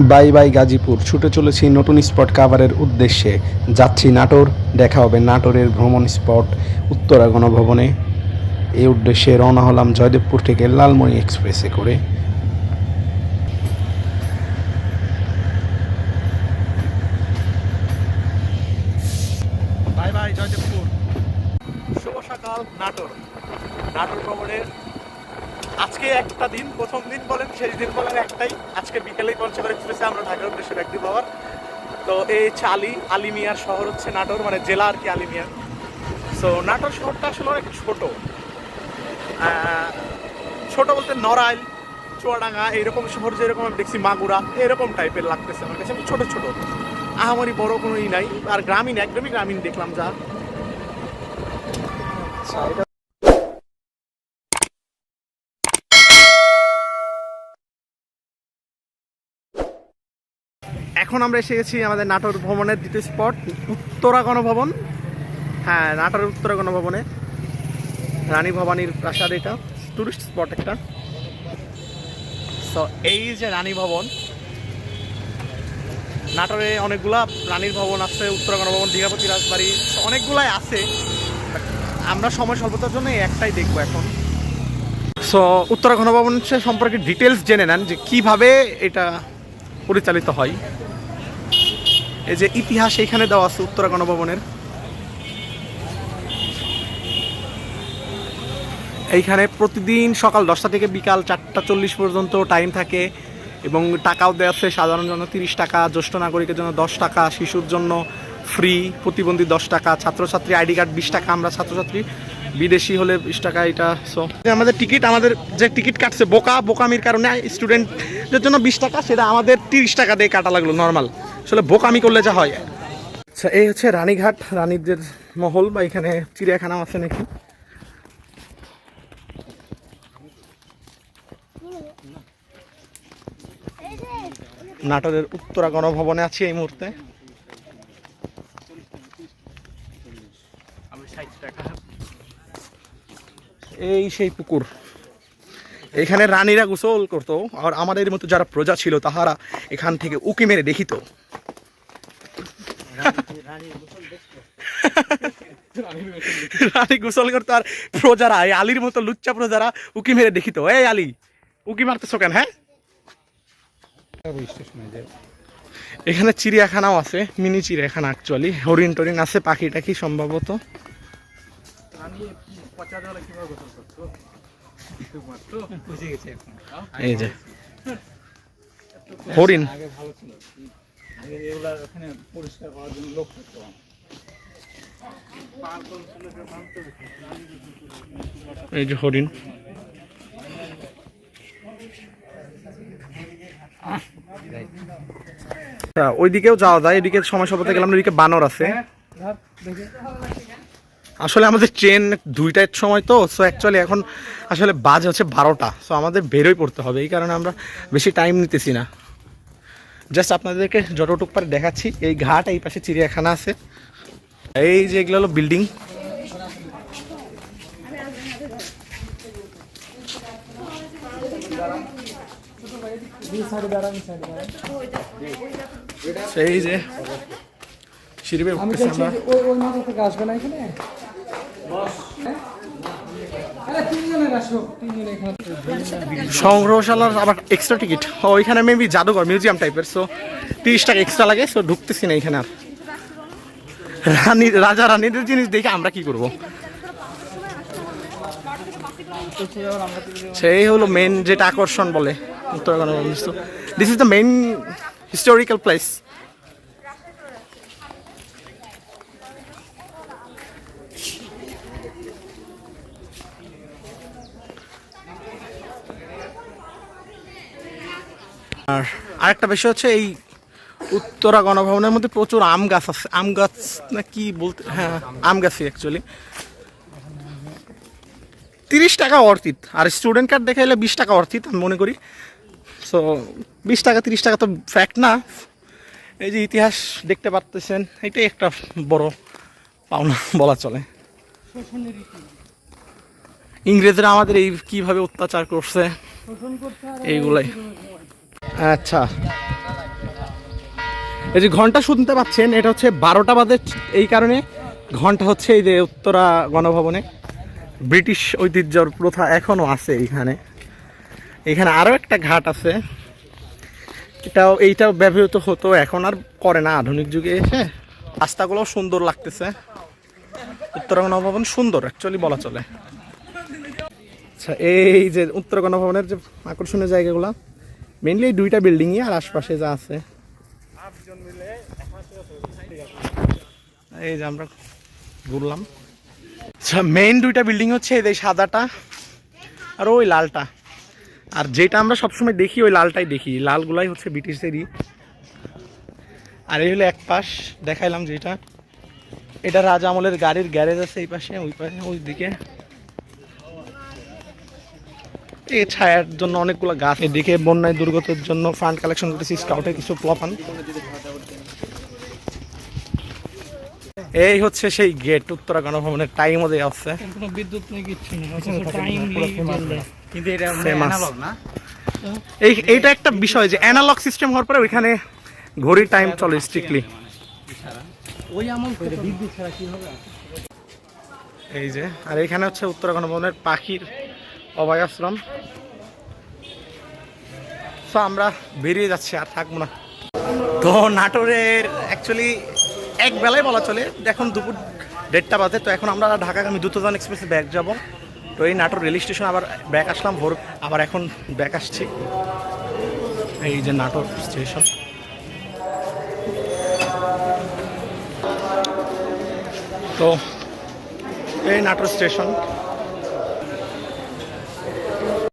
Bye bye Gazipur. ছুটে চলেছি নতুন স্পট কাভারের উদ্দেশ্যে। যাচ্ছি নাটোর, দেখা হবে নাটোরের ভ্রমণ স্পট উত্তরা গণভবনে। এই উদ্দেশ্যে রওনা হলাম জয়দেবপুর থেকে লালমণি এক্সপ্রেসে করে। নাটোর। নাটোর ভ্রমণের আজকে একটা দিন, প্রথম দিন বলেন শেষ দিন বলেন একটাই। আজকে বিকেলেই পঞ্চগড় এক্সপ্রেসে আমরা ঢাকার উদ্দেশ্যে ব্যাগটি পাওয়ার তো এই হচ্ছে আলি আলিমিয়ার শহর হচ্ছে নাটোর মানে জেলা আর কি আলিমিয়ার সো নাটোর শহরটা আসলে অনেক ছোট। ছোট বলতে নড়াইল, চুয়াডাঙ্গা, এইরকম শহর যেরকম আমি দেখছি, মাগুরা, এরকম টাইপের লাগতেছে আমার কাছে। ছোট ছোট। আহামরি বড় কোনো ই নাই, আর গ্রামীণ, একদমই গ্রামীণ দেখলাম যা। এখন আমরা এসে গেছি আমাদের নাটোর ভ্রমণের দ্বিতীয় স্পট, উত্তরা গণভবন। হ্যাঁ নাটোর উত্তরা গণভবনে। রানী ভবানীর প্রাসাদ এটা টুরিস্ট স্পট একটা। তো এই যে রানী ভবন, নাটোরে অনেকগুলা রানীর ভবন আছে, উত্তরা গণভবন, দীঘাপতি রাজবাড়ি, অনেকগুলাই আছে আমরা সময় স্বল্পতার জন্য একটাই দেখব এখন। সো উত্তরা গণভবন সম্পর্কে ডিটেলস জেনে নেন যে কীভাবে এটা পরিচালিত হয়। এই যে ইতিহাস এইখানে দেওয়া আছে উত্তরা গণভবনের। এইখানে প্রতিদিন সকাল দশটা থেকে বিকাল চারটা চল্লিশ পর্যন্ত টাইম থাকে এবং টাকাও দেওয়া আছে। সাধারণ জন্য তিরিশ টাকা, জ্যেষ্ঠ নাগরিকের জন্য দশ টাকা, শিশুর জন্য ফ্রি প্রতিবন্ধী দশ টাকা, ছাত্রছাত্রী আইডি কার্ড বিশ টাকা, আমরা ছাত্রছাত্রী বিদেশি হলে বিশ টাকা এটা সো আমাদের টিকিট আমাদের যে টিকিট কাটছে বোকা বোকামির কারণে স্টুডেন্টদের জন্য বিশ টাকা সেটা আমাদের তিরিশ টাকা দিয়ে কাটা লাগল নর্মাল আসলে বোকামি করলে যা হয়। আচ্ছা এই হচ্ছে রানীঘাট রানীদের মহল বা এখানে চিড়িয়াখানা আছে নাকি? নাটোরের উত্তরা গণভবনে আছি এই মুহূর্তে। এই সেই পুকুর। এখানে রানীরা গোসল করতো, আর আমাদের মতো যারা প্রজা ছিল, তাহারা এখান থেকে উকি মেরে দেখিত। রানী গোসল করতো, আর প্রজারা, এই আলীর মতো লুচ্চা প্রজারা উকি মেরে দেখিত। এই আলী, উকি মারতেছো কেন হ্যাঁ? এখানে চিড়িয়াখানাও আছে, মিনি চিড়িয়াখানা অ্যাকচুয়ালি হরিণ টরিণ আছে পাখি টাখি সম্ভবত। এই যে। হরিণ। এই যে হরিণ। আচ্ছা, ওইদিকেও যাওয়া যায় এদিকে সময় সবতে গেলাম ওইদিকে বানর আছে। আসলে আমাদের ট্রেন দুইটার সময় তো সো অ্যাকচুয়ালি এখন আসলে বাজ হচ্ছে বারোটা সো আমাদের বেরোই পড়তে হবে এই কারণে আমরা বেশি টাইম নিতেছি না। জাস্ট আপনাদেরকে যতটুক পারে দেখাচ্ছি এই ঘাট এই পাশে চিড়িয়াখানা আছে। এই যে এগুলো হলো বিল্ডিং সেই যে সিঁড়ি উঠতেছি আমরা। সংগ্রহশালার আবার এক্সট্রা টিকিট ওইখানে মেবি জাদুঘর মিউজিয়াম টাইপের সো তিরিশ টাকা এক্সট্রা লাগে সো ঢুকতেছি না এখানে আর। রানী, রাজা রানীদের জিনিস দেখে আমরা কি করব? সেই হলো মেন যেটা আকর্ষণ বলে। Uttarakhand this is the main historical place আর আরেকটা বিষয় হচ্ছে এই উত্তরা গণভবনের মধ্যে প্রচুর আম গাছ আছে। আম গাছ না কি বলতে হ্যাঁ আম গাছই অ্যাকচুয়ালি তিরিশ টাকা অর্থিত। আর স্টুডেন্ট কার্ড দেখাইলে বিশ টাকা অর্থিত আমি মনে করি। সো বিশ টাকা তিরিশ টাকা তো ফ্যাক্ট না। এই যে ইতিহাস দেখতে পারতেছেন এটাই একটা বড় পাওনা বলা চলে। ইংরেজরা আমাদের এই কীভাবে অত্যাচার করছে এইগুলাই। আচ্ছা। এই যে ঘণ্টা শুনতে পাচ্ছেন, এটা হচ্ছে বারোটা বাজে এই কারণে। ঘণ্টা হচ্ছে এই যে উত্তরা গণভবনে। ব্রিটিশ ঐতিহ্যর প্রথা এখনও আছে এইখানে। এখানে আরও একটা ঘাট আছে। এটাও, এইটাও ব্যবহৃত হতো, এখন আর করে না আধুনিক যুগে এসে। রাস্তাগুলো সুন্দর লাগতেছে। উত্তরা গণভবন সুন্দর অ্যাকচুয়ালি বলা চলে। আচ্ছা এই যে উত্তর গণভবনের যে আকর্ষণীয় জায়গাগুলো মেনলি দুইটা বিল্ডিংই আর আশপাশে যা আছে। এই যে আমরা ঘুরলাম। আচ্ছা মেইন দুইটা বিল্ডিং হচ্ছে এই সাদাটা আর ওই লালটা। আর যেটা আমরা সবসময় দেখি, ওই লালটাই দেখি। লালগুলাই হচ্ছে ব্রিটিশদেরই। আর এই হলো এক পাশ, দেখাইলাম যেটা। এটা রাজা আমলের গাড়ির গ্যারেজ আছে এই পাশে, ওই পাশে ওই দিকে এই ছায়ার জন্য অনেকগুলো গাছ। এদিকে বন্যায় দুর্গতের জন্য ফান্ড কালেকশন করেছি স্কাউটের কিছু প্লপান এই হচ্ছে সেই গেট উত্তরা গণভবনের টাইমও দেওয়া আছে কোনো বিদ্যুৎ নেই কিচ্ছু নেই। কিন্তু এটা অ্যানালগ না? এই এইটা একটা বিষয় যে অ্যানালগ সিস্টেম হওয়ার পরে ওইখানে ঘড়ি টাইম চলে স্ট্রিক্টলি ওই আমল বিদ্যুৎ ছাড়া কি হবে? এই যে আর এখানে হচ্ছে উত্তরা গণভবনের পাখির অভয় আশ্রম তো আমরা বেরিয়ে যাচ্ছি, আর থাকব না। তো নাটোরের অ্যাকচুয়ালি এক বেলায় বলা চলে। এখন দুপুর দেড়টা বাজে। তো এখন আমরা ঢাকাগামী দ্রুতযান এক্সপ্রেসে ব্যাক যাব। তো এই নাটোর রেল স্টেশন আবার ব্যাক আসলাম। ভোর আবার এখন ব্যাক আসছি। এই যে নাটোর স্টেশন। তো এই নাটোর স্টেশন।